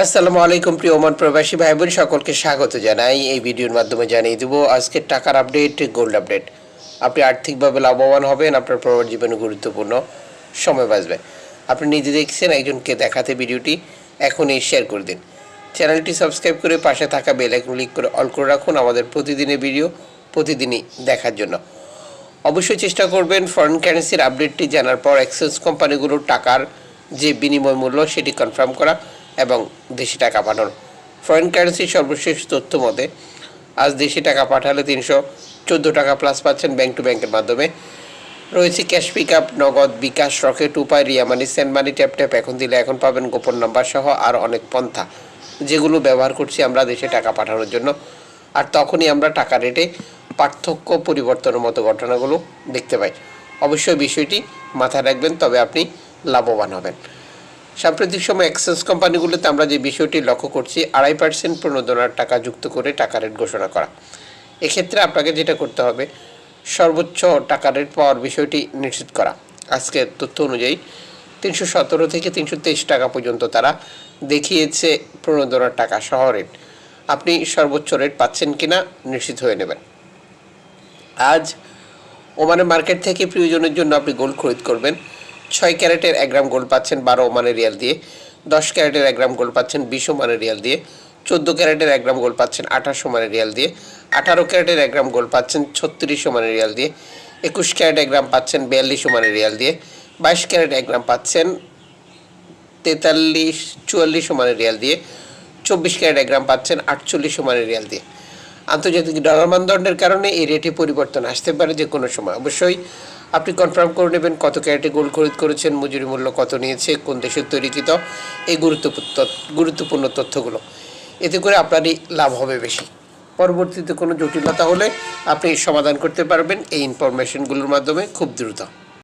আসসালামু আলাইকুম প্রিয় ওমান প্রবাসী ভাই বোন সকলকে স্বাগত জানাই। এই ভিডিওর মাধ্যমে জানিয়ে দেবো আজকের টাকার আপডেট, গোল্ড আপডেট। আপনি আর্থিকভাবে লাভবান হবেন, আপনার প্রবাস জীবনে গুরুত্বপূর্ণ সময় বাঁচবে। আপনি নিজে দেখছেন, একজনকে দেখাতে ভিডিওটি এখনই শেয়ার করে দিন। চ্যানেলটি সাবস্ক্রাইব করে পাশে থাকা বেল আইকন ক্লিক করে অল করে রাখুন আমাদের প্রতিদিনের ভিডিও, প্রতিদিনই দেখার জন্য। অবশ্যই চেষ্টা করবেন ফরেন কারেন্সির আপডেটটি জানার পর এক্সচেঞ্জ কোম্পানিগুলোর টাকার যে বিনিময় মূল্য, সেটি কনফার্ম করা। এবং দেশি টাকা পাঠানো। ফরেন কারেন্সির সর্বশেষ তথ্য মতে, আজ দেশি টাকা পাঠালে তিনশো চোদ্দ টাকা প্লাস পাচ্ছেন ব্যাংক টু ব্যাংকের মাধ্যমে। রয়েছে cash pick up Nagad bKash Rocket Upay, Ria Money send money tap tap এখন দিলে এখন পাবেন গোপন নাম্বার সহ আর অনেক পন্থা। যেগুলো ব্যবহার করছি আমরা দেশে টাকা পাঠানোর জন্য। আর তখনই আমরা টাকা রেটে পার্থক্য পরিবর্তনের মতো ঘটনাগুলো দেখতে পাই। অবশ্যই বিষয়টি মাথায় রাখবেন, তবে আপনি লাভবান হবেন। সাম্প্রতিক সময় এক্সচেঞ্জ কোম্পানিগুলোতে আমরা যে বিষয়টি লক্ষ্য করছি, আড়াই পার্সেন্ট প্রণোদনার টাকা যুক্ত করে টাকা রেট ঘোষণা করা। এক্ষেত্রে আপনাকে যেটা করতে হবে, সর্বোচ্চ টাকা রেট পাওয়ার বিষয়টি নিশ্চিত করা। আজকের তথ্য অনুযায়ী তিনশো সতেরো থেকে তিনশো তেইশ টাকা পর্যন্ত তারা দেখিয়েছে প্রণোদনার টাকা সহ রেট। আপনি সর্বোচ্চ রেট পাচ্ছেন কিনা নিশ্চিত হয়ে নেবেন। আজ ওমানের মার্কেট থেকে প্রয়োজনের জন্য আপনি গোল্ড খরিদ করবেন। ছয় ক্যারেটের এক গ্রাম গোল্ড পাচ্ছেন, বারো ওমানের রিয়াল দিয়ে। দশ ক্যারেটের এক গ্রাম গোল্ড পাচ্ছেন, বিশ ওমানের রিয়াল দিয়ে। চোদ্দ ক্যারেটের এক গ্রাম গোল্ড পাচ্ছেন, আঠাশ ওমানের রিয়াল দিয়ে। আঠারো ক্যারেটের এক গ্রাম গোল্ড পাচ্ছেন, ছত্রিশ ওমানের রিয়াল দিয়ে। একুশ ক্যারেট এক গ্রাম পাচ্ছেন, বিয়াল্লিশ ওমানের রিয়াল দিয়ে। বাইশ ক্যারেট এক গ্রাম পাচ্ছেন, তেতাল্লিশ, চুয়াল্লিশ ওমানের রিয়াল দিয়ে। চব্বিশ ক্যারেট এক গ্রাম পাচ্ছেন, আটচল্লিশ ওমানের রিয়াল দিয়ে। আন্তর্জাতিক ডলার মানদণ্ডের কারণে এই রেটে পরিবর্তন আসতে পারে যে কোনো সময়। অবশ্যই আপনি কনফার্ম করে নেবেন কত ক্যারেটে গোল্ড খরিদ করেছেন, মজুরি মূল্য কত নিয়েছে, কোন দেশের তৈরিকৃত এই গুরুত্বপূর্ণ গুরুত্বপূর্ণ তথ্যগুলো। এতে করে আপনারই লাভ হবে বেশি। পরবর্তীতে কোনো জটিলতা হলে আপনি সমাধান করতে পারবেন এই ইনফরমেশনগুলোর মাধ্যমে খুব দ্রুত।